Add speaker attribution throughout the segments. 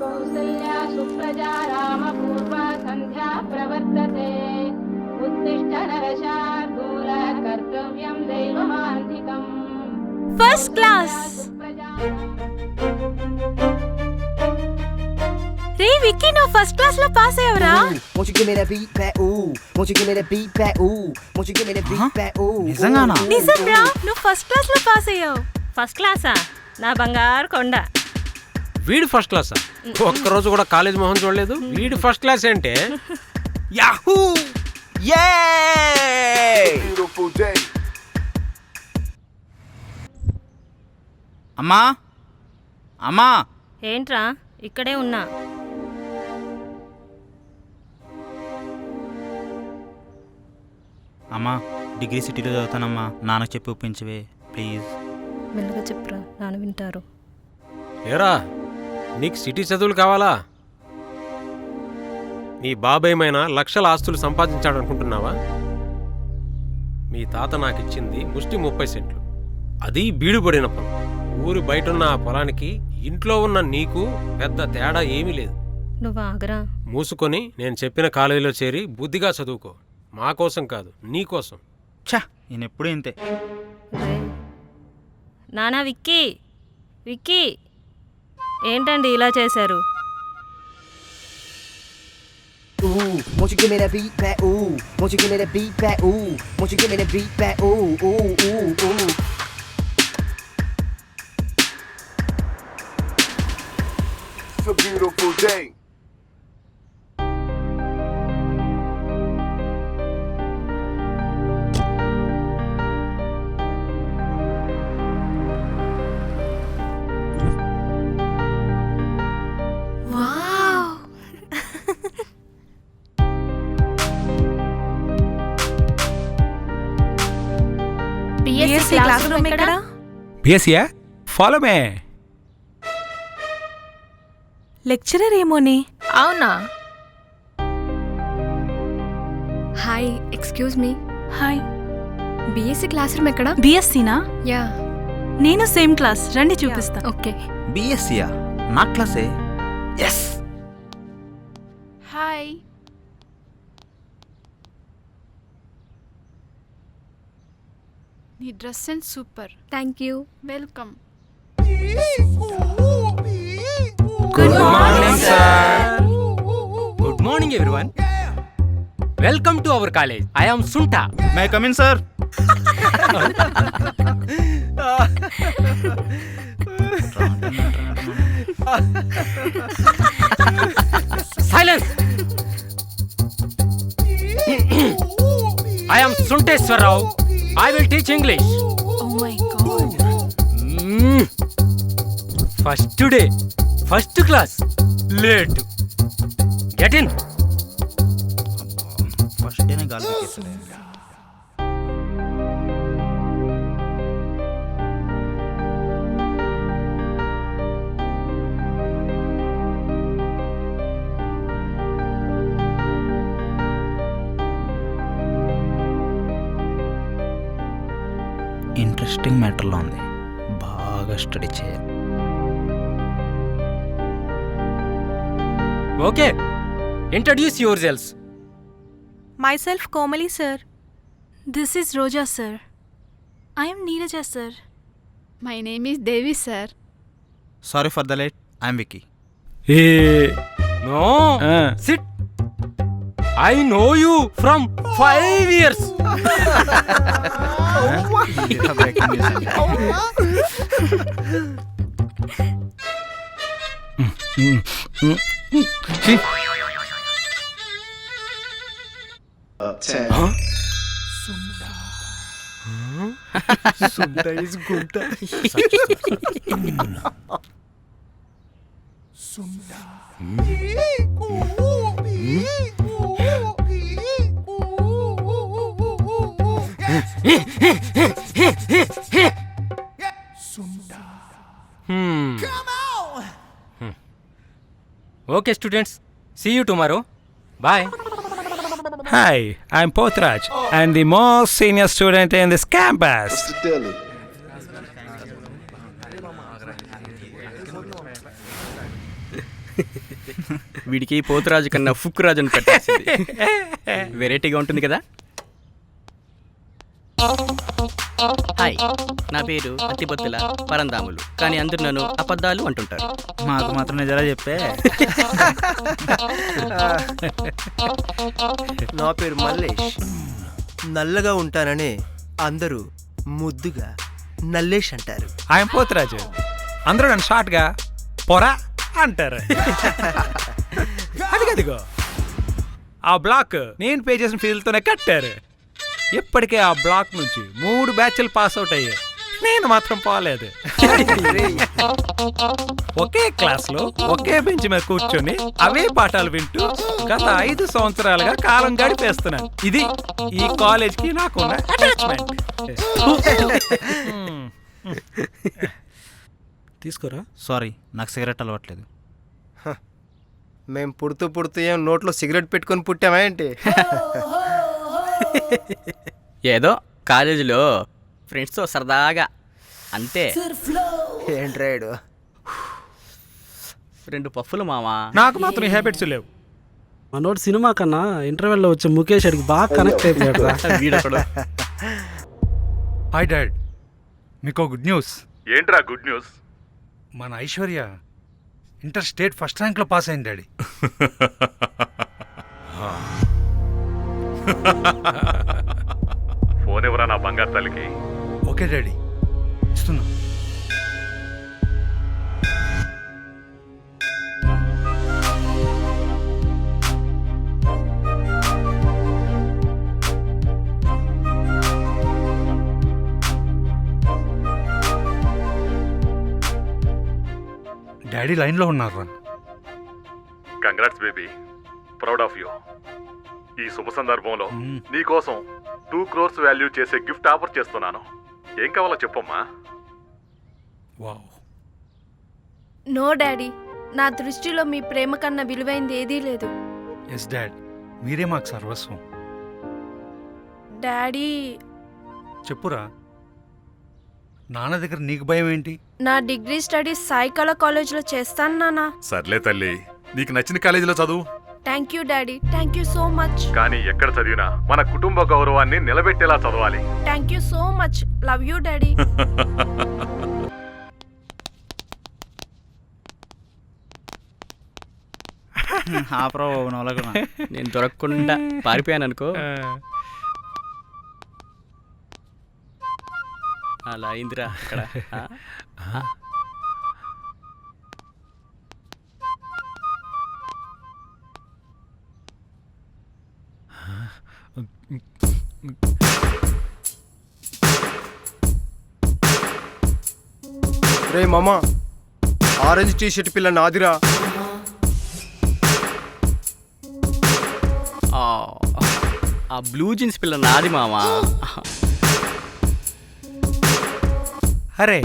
Speaker 1: कौसल्या सुप्रजा रामपूर्वा सन्ध्या प्रवर्तते उत्तिष्ठ नरशार्दूल कर्तव्यं दैवमान्तिकम्
Speaker 2: ఫస్ట్ క్లాస్ రే విక్కీ నువ్వు ఫస్ట్ క్లాస్ లో పాస్ అయ్యవరా
Speaker 3: Won't you give me that beat back? Ooh. Won't you give me that beat back? Ooh. Won't you give me that beat back? Ooh.
Speaker 4: నిజంగానా?
Speaker 3: ooh, ooh,
Speaker 2: నిజం
Speaker 3: ooh.
Speaker 2: రా నువ్వు first class లో pass అయ్యావు
Speaker 5: first క్లాసా నా బంగారు కొండ.
Speaker 6: వీడు ఫస్ట్ క్లాసా ఒక్కరోజు కూడా కాలేజ్ మొహం చూడలేదు. వీడు ఫస్ట్ క్లాస్ అంటే
Speaker 4: యాహూ యే. అమ్మా? అమ్మా?
Speaker 5: ఏంట్రా? ఇక్కడే ఉన్నా.
Speaker 4: అమ్మా డిగ్రీ సిటీలో చదువుతానమ్మా. నాన్నకు చెప్పి ఒప్పించవే ప్లీజ్.
Speaker 5: మెల్లగా చెప్పురా నాన్న వింటారు.
Speaker 6: ఏరా నీకు సిటీ చదువులు కావాలా? నీ బాబాయ్మైనా లక్షల ఆస్తులు సంపాదించాడు అనుకుంటున్నావా మీ తాత నాకు ఇచ్చింది ముష్టి ముప్పై సెంట్లు. అది బీడుపడిన పొలం. ఊరు బయటున్న ఆ పొలానికి ఇంట్లో ఉన్న నీకు పెద్ద తేడా ఏమీ లేదు.
Speaker 5: నువ్వు ఆగరా.
Speaker 6: మూసుకొని నేను చెప్పిన కాలేజీలో చేరి బుద్ధిగా చదువుకో. మా కోసం కాదు నీ కోసం.
Speaker 4: ఛా నేను ఎప్పుడూ ఇంతే.
Speaker 5: నానా విక్కీ విక్కీ. ఏంటండి ఇలా చేశారు?
Speaker 7: So beautiful day.
Speaker 2: రూమ్ ఎక్కడ
Speaker 8: బిఎస్సియా ఫాలో మే
Speaker 2: లెక్చరర్ ఏమోని?
Speaker 9: అవునా? Hi excuse me
Speaker 2: hi
Speaker 9: BSc class room ఎక్కడ?
Speaker 2: బిఎస్సినా
Speaker 9: యా
Speaker 2: నేను సేమ్ క్లాస్. రండి చూపిస్తా.
Speaker 9: ఓకే
Speaker 4: బిఎస్సియా నా క్లాసే? ఎస్
Speaker 9: హాయ్
Speaker 10: నీ dress
Speaker 9: sense super.
Speaker 10: Thank
Speaker 2: you welcome
Speaker 11: good morning good morning everyone welcome to our college I
Speaker 4: am Sunta may
Speaker 11: come in sir silence I am Sunteswararao I
Speaker 2: will teach English
Speaker 11: first day first class late get in
Speaker 4: first డేనే గాలి మ్యాటర్లో ఉంది. బాగా study చేయాలి.
Speaker 11: Okay. Introduce your
Speaker 2: selves myself Komali sir this is Roja sir I'm Neeraja sir
Speaker 10: my name is Devi sir
Speaker 4: sorry for the late I'm Vicky
Speaker 11: no. Sit I know you from five years
Speaker 7: Up
Speaker 11: okay students see you tomorrow bye
Speaker 8: hi I'm Potraj and the most senior student in this campus
Speaker 12: వీడికి పోతురాజు కన్నా ఫుక్ రాజు అని పెట్టేసి వెరైటీగా ఉంటుంది కదా? Hi నా పేరు అత్తిపత్తుల పరందాములు. కానీ అందరూ నన్ను అబద్ధాలు అంటుంటారు.
Speaker 4: మాకు మాత్రం నిజాలే చెప్పే.
Speaker 13: నా పేరు మల్లేష్. నల్లగా ఉంటానని అందరూ ముద్దుగా నల్లేష్ అంటారు.
Speaker 8: ఆయన పోతురాజు. అందరూ నన్ను షార్ట్గా పొరా అంటారు. అది కదిగో. ఆ బ్లాక్ నేను పే చేసిన ఫీజులతోనే కట్టారు. ఇప్పటికే ఆ బ్లాక్ నుంచి మూడు బ్యాచ్లు పాస్ అవుట్ అయ్యాయి. నేను మాత్రం పోలేదు. ఒకే క్లాస్లో ఒకే బెంచ్ మీద కూర్చొని అవే పాఠాలు వింటూ గత ఐదు సంవత్సరాలుగా కాలం గడిపేస్తున్నాను. ఇది ఈ కాలేజ్కి నాకున్న అటాచ్మెంట్ తీసుకోరా?
Speaker 4: సారీ నాకు సిగరెట్ అలవాట్లేదు.
Speaker 13: మేం పుడుతూ పుడుతూ ఏం నోట్లో సిగరెట్ పెట్టుకొని పుట్టామా ఏంటి?
Speaker 12: ఏదో కాలేజీలో ఫ్రెండ్స్తో సరదాగా అంతే.
Speaker 13: ఏంట్రాయుడు
Speaker 12: రెండు పఫ్ఫులు మామా
Speaker 8: నాకు మాత్రం హ్యాబిట్స్ లేవు.
Speaker 14: మనోడు సినిమా కన్నా ఇంటర్వెల్లో వచ్చే ముఖేష్ అడిగి బాగా కనెక్ట్ అయిపోయాడు.
Speaker 12: వీడొకడు
Speaker 15: హాయ్ డాడ్ మీకు గుడ్ న్యూస్
Speaker 16: ఏంట్రా గుడ్ న్యూస్
Speaker 15: మన ఐశ్వర్య ఇంటర్ స్టేట్ ఫస్ట్ ర్యాంక్లో పాస్ అయింది డాడీ.
Speaker 16: ఫోన్ ఎవరా నా బంగారు తల్లికి?
Speaker 15: Okay daddy. ఇస్తున్నా. డాడీ లైన్లో ఉన్నారా.
Speaker 16: Congrats baby proud of you ఈ శుభ సందర్భంలో నీకోసం టూ క్రోర్స్ వాల్యూ చేసే గిఫ్ట్ ఆఫర్ చేస్తున్నాను. ఏం కావాలో చెప్పమ్మా.
Speaker 15: వావ్.
Speaker 9: నో డాడీ నా దృష్టిలో మీ ప్రేమ కన్నా విలువైంది ఏదీ లేదు.
Speaker 15: ఎస్ డాడ్ మీరే మాకు సర్వస్వం.
Speaker 9: డాడీ.
Speaker 15: చెప్పురా నాన్న దగ్గర నీకు భయం ఏంటి?
Speaker 9: నా డిగ్రీ స్టడీస్ సాయికళ కాలేజ్లో చేస్తాను నానా
Speaker 16: సర్లే తల్లి నీకు నచ్చిన కాలేజీలో చదువు.
Speaker 9: Thank you daddy thank you so much
Speaker 16: కానీ ఎక్కడ చదివినా మన కుటుంబ గౌరవాన్ని నిలబెట్టేలా చదవాలి.
Speaker 9: Thank you so much love you daddy
Speaker 4: ఆపరా నవలకున్నా
Speaker 12: నేను దొరకకుండా పారిపోయాను అనుకో అలా అయిందిరా అక్కడ.
Speaker 13: రే మామ ఆరెంజ్ టీ షర్ట్ పిల్ల నాదిరా.
Speaker 12: ఆ, ఆ బ్లూ జీన్స్ పిల్ల నాది మామా.
Speaker 8: అరే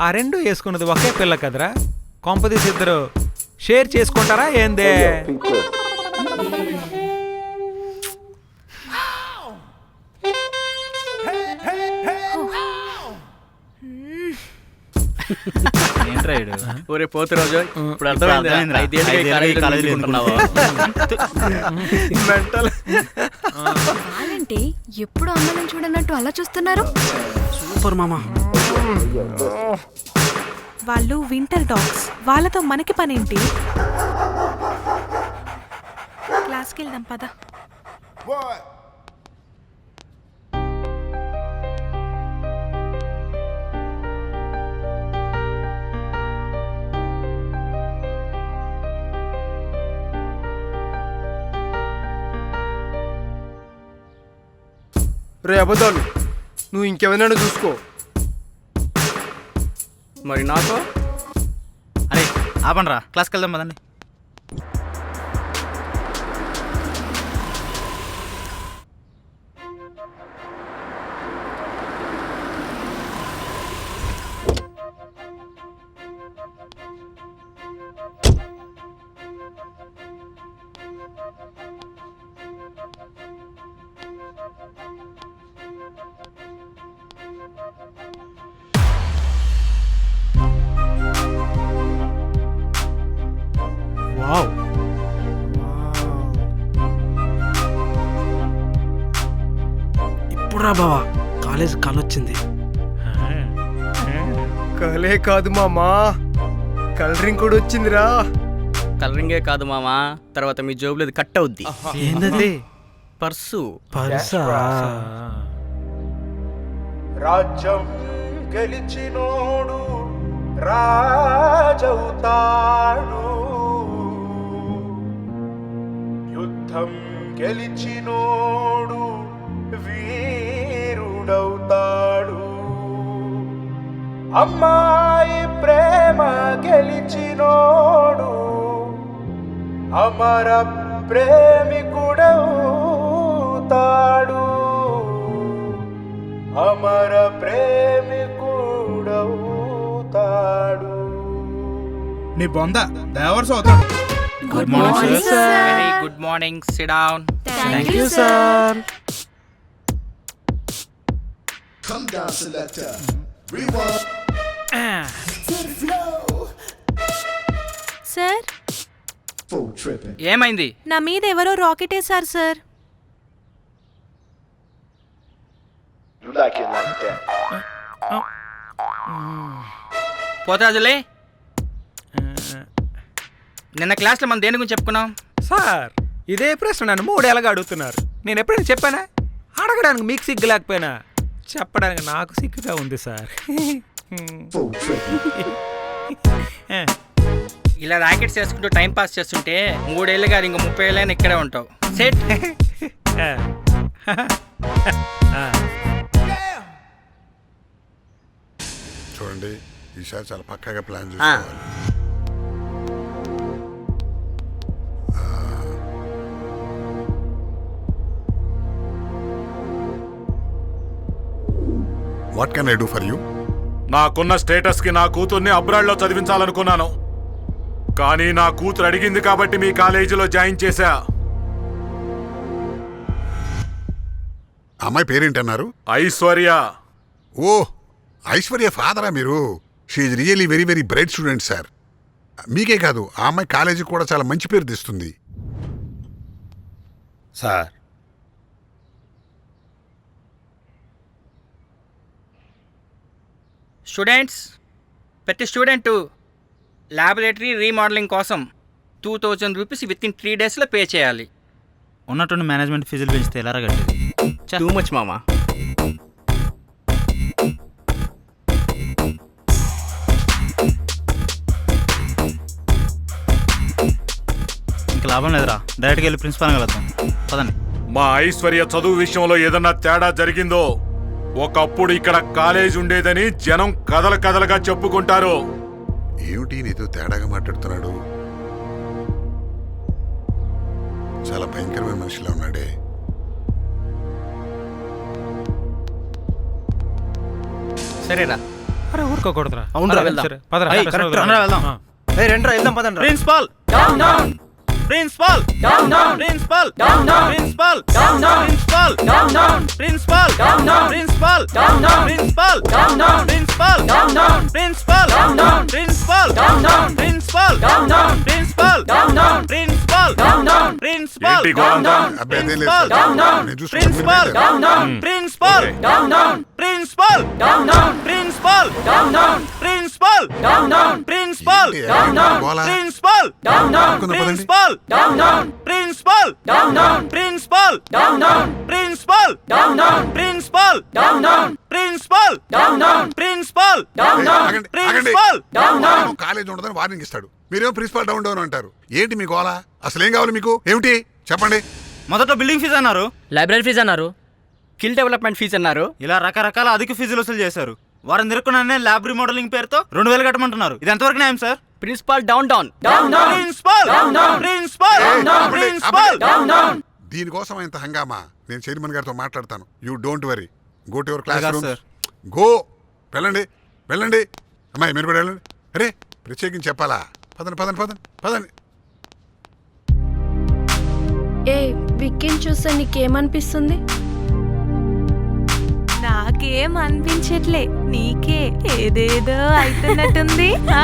Speaker 8: ఆ రెండు వేసుకున్నది ఒకే పిల్ల కదరా? కొంపదీసి ఇద్దరు షేర్ చేసుకుంటారా ఏందే?
Speaker 12: ఒరే పోతు రోజు ఇప్పుడు అర్థమైంది కాలేజీలో
Speaker 13: మెంటల్
Speaker 9: ఏంటి ఎప్పుడు అమ్మని చూడనట్టు అలా చూస్తున్నారు?
Speaker 14: సూపర్ మామా.
Speaker 2: వాళ్ళు వింటర్ డాగ్స్. వాళ్ళతో మనకి పనేంటి? క్లాస్కి వెళ్దాం పదా.
Speaker 13: రే అబద్ధాలు. నువ్వు ఇంకెవరైనా చూసుకో.
Speaker 12: మరి నాతో?
Speaker 4: అరే ఆపండ్రా. క్లాస్కి వెళ్దాం పదండి.
Speaker 14: చెప్పురా బావా కాలేజ్ కలొచ్చింది.
Speaker 13: కలే కాదు మామా కలరింగ్ కూడా వచ్చిందిరా.
Speaker 12: కలరింగే కాదు మామా తర్వాత మీ జోబులో ఇది కట్ అవుద్ది.
Speaker 14: ఏందది?
Speaker 12: పర్సు.
Speaker 14: పర్సా?
Speaker 17: రాజ్యం గెలిచినోడు రాజవుతాడు. యుద్ధం గెలిచినోడు వీరుడవుతాడు అమ్మాయి ప్రేమ గెలిచినోడు. అమర ప్రేమికుడవుతాడు. అమర ప్రేమికుడవుతాడు.
Speaker 18: నీ బొంద దేవర్స్ అవుతాడు
Speaker 12: good
Speaker 18: morning, sir.
Speaker 12: Very good morning sit down
Speaker 14: thank you sir
Speaker 7: Come down, selector. Rewind.
Speaker 2: Sir
Speaker 7: Full tripping.
Speaker 12: ఏమైంది?
Speaker 2: నా మీద ఎవరో రాకెట్ వేశారు sir
Speaker 7: You like it like that.
Speaker 12: పోతాజులే. నిన్న క్లాస్లో మనం దేని గురించి చెప్పుకున్నాం?
Speaker 8: సార్ ఇదే ప్రశ్న నన్ను మూడేళ్ళగా అడుగుతున్నారు. నేను ఎప్పుడైనా చెప్పానా? అడగడానికి మీకు సిగ్గు లేకపోయినా. చెప్పడానికి నాకు సిగ్గుగా ఉంది సార్.
Speaker 12: ఇలా ర్యాకెట్స్ వేసుకుంటూ టైం పాస్ చేస్తుంటే మూడేళ్ళు కాదు ఇంకో ముప్పై ఏళ్ళైనా ఇక్కడే ఉంటావు సెట్
Speaker 19: చూడండి ఈసారి చాలా పక్కాగా ప్లాన్. చేసుకోవాలి what can I do for you
Speaker 16: నాకున్న స్టేటస్కి నా కూతుర్ని అబ్రాడ్లో చదివించాలనుకున్నాను. కానీ నా కూతురు అడిగింది కాబట్టి మీ కాలేజీలో జాయిన్ చేశా.
Speaker 19: అమ్మాయి పేరేంటన్నారు?
Speaker 16: ఐశ్వర్య.
Speaker 19: ఓ ఐశ్వర్య ఫాదరా మీరు? She's really very very bright student sir మీకే కాదు ఆ అమ్మాయి కాలేజీకి కూడా చాలా మంచి పేరు తెస్తుంది.
Speaker 11: సార్
Speaker 12: స్టూడెంట్స్ ప్రతి స్టూడెంట్ ల్యాబొరేటరీ రీమోడలింగ్ కోసం two thousand rupees within three డేస్లో పే చేయాలి.
Speaker 4: ఉన్నటువంటి మేనేజ్మెంట్ ఫీజులు పెంచితే ఎలా కట్టేది?
Speaker 12: టూ మచ్ మామా.
Speaker 4: ఇంకా లాభం లేదురా. డైరెక్ట్గా వెళ్ళి ప్రిన్సిపాల్ కలుద్దాం. పదండి.
Speaker 16: మా ఐశ్వర్య చదువు విషయంలో ఏదన్నా తేడా జరిగిందో ఒకప్పుడు ఇక్కడ కాలేజ్ ఉండేదని జనం కథల కథలుగా చెప్పుకుంటారు.
Speaker 19: ఏమిటి నీతో తేడాగా మాట్లాడుతున్నాడు? చాలా భయంకరమైన మనిషిలా ఉన్నాడే.
Speaker 12: సరేరా.
Speaker 8: అరే ఊరుకోకూడదురా.
Speaker 13: అవునురా, వెళ్దాం.
Speaker 8: పదరా,
Speaker 13: వెళ్దాం. ఏయ్, రండ్రా వెళ్దాం
Speaker 4: principal!
Speaker 13: Down down
Speaker 4: principal!
Speaker 13: Down, down.
Speaker 4: Principal!
Speaker 13: Down, down.
Speaker 4: Principal!
Speaker 13: Down, down.
Speaker 4: Principal
Speaker 13: Down, down.
Speaker 4: Principal
Speaker 13: Down, down.
Speaker 4: Principal
Speaker 13: Down, down.
Speaker 4: Principal
Speaker 13: Down, down.
Speaker 4: Principal
Speaker 13: Down, down.
Speaker 4: Principal
Speaker 13: Down, down.
Speaker 4: Principal
Speaker 13: Down, down.
Speaker 4: Principal
Speaker 13: Down, down.
Speaker 4: Principal
Speaker 13: Down, down.
Speaker 4: Principal
Speaker 16: Down, down.
Speaker 19: Principal అదేం లేదు
Speaker 4: principal.
Speaker 13: Down, down.
Speaker 19: నేను చూసుకుంటాను, మీరు principal.
Speaker 13: Down, down.
Speaker 4: Principal
Speaker 13: Down, down.
Speaker 4: Principal
Speaker 13: Down, down.
Speaker 4: Principal
Speaker 13: Down, down.
Speaker 4: Principal
Speaker 13: Down, down.
Speaker 19: Principal
Speaker 13: down.
Speaker 19: గోల?
Speaker 4: Principal
Speaker 13: Down, down.
Speaker 19: పక్కన పదండి.
Speaker 4: Principal
Speaker 13: Down, down.
Speaker 4: Principal
Speaker 13: Down, down.
Speaker 4: Principal.
Speaker 13: Down, down.
Speaker 4: Principal.
Speaker 13: Down, down.
Speaker 4: Principal.
Speaker 13: Down, down.
Speaker 4: Principal.
Speaker 13: Down, down.
Speaker 4: Principal.
Speaker 13: Down,
Speaker 19: ఆగండి.
Speaker 4: Principal.
Speaker 13: Down, down.
Speaker 19: వాడు college ఉండదని warning ఇస్తాడు. మీరేమో principal down down అంటారు. ఏంటి మీ గోల? అసలు ఏం కావాలి మీకు? ఏమిటి? చెప్పండి.
Speaker 4: మొదట బిల్డింగ్ ఫీజు అన్నారు.
Speaker 12: లైబ్రరీ ఫీజు అన్నారు. స్కిల్ డెవలప్మెంట్ ఫీజు అన్నారు.
Speaker 4: ఇలా రకరకాల అధిక ఫీజులు వసూలు చేశారు. వారిని తిరుక్కునే ల్యాబ్ రీమోడలింగ్ పేరుతో రెండు వేలు కట్టమంటున్నారు. ఇది ఎంతవరకు న్యాయం sir?
Speaker 12: Principal down down.
Speaker 13: Down, down.
Speaker 4: Principal.
Speaker 13: Down, down.
Speaker 4: Principal.
Speaker 19: Principal. ఆపండి.
Speaker 13: Down, down.
Speaker 19: దీనికోసం ఇంత హంగామా? నేను చైర్మన్ గారితో మాట్లాడతాను. You don't worry go to
Speaker 4: your
Speaker 19: class
Speaker 4: room.
Speaker 19: Go వెళ్ళండి. వెళ్ళండి. అమ్మాయి మీరు కూడా వెళ్ళండి. అరే ప్రత్యేకించి చెప్పాలా? పదండి పదండి పదండి పదండి.
Speaker 9: ఏ విక్కీని చూస్తే నీకేమనిపిస్తుంది?
Speaker 2: నాకేం అనిపించట్లే నీకే ఏదేదో అవుతున్నట్టుంది ఆ?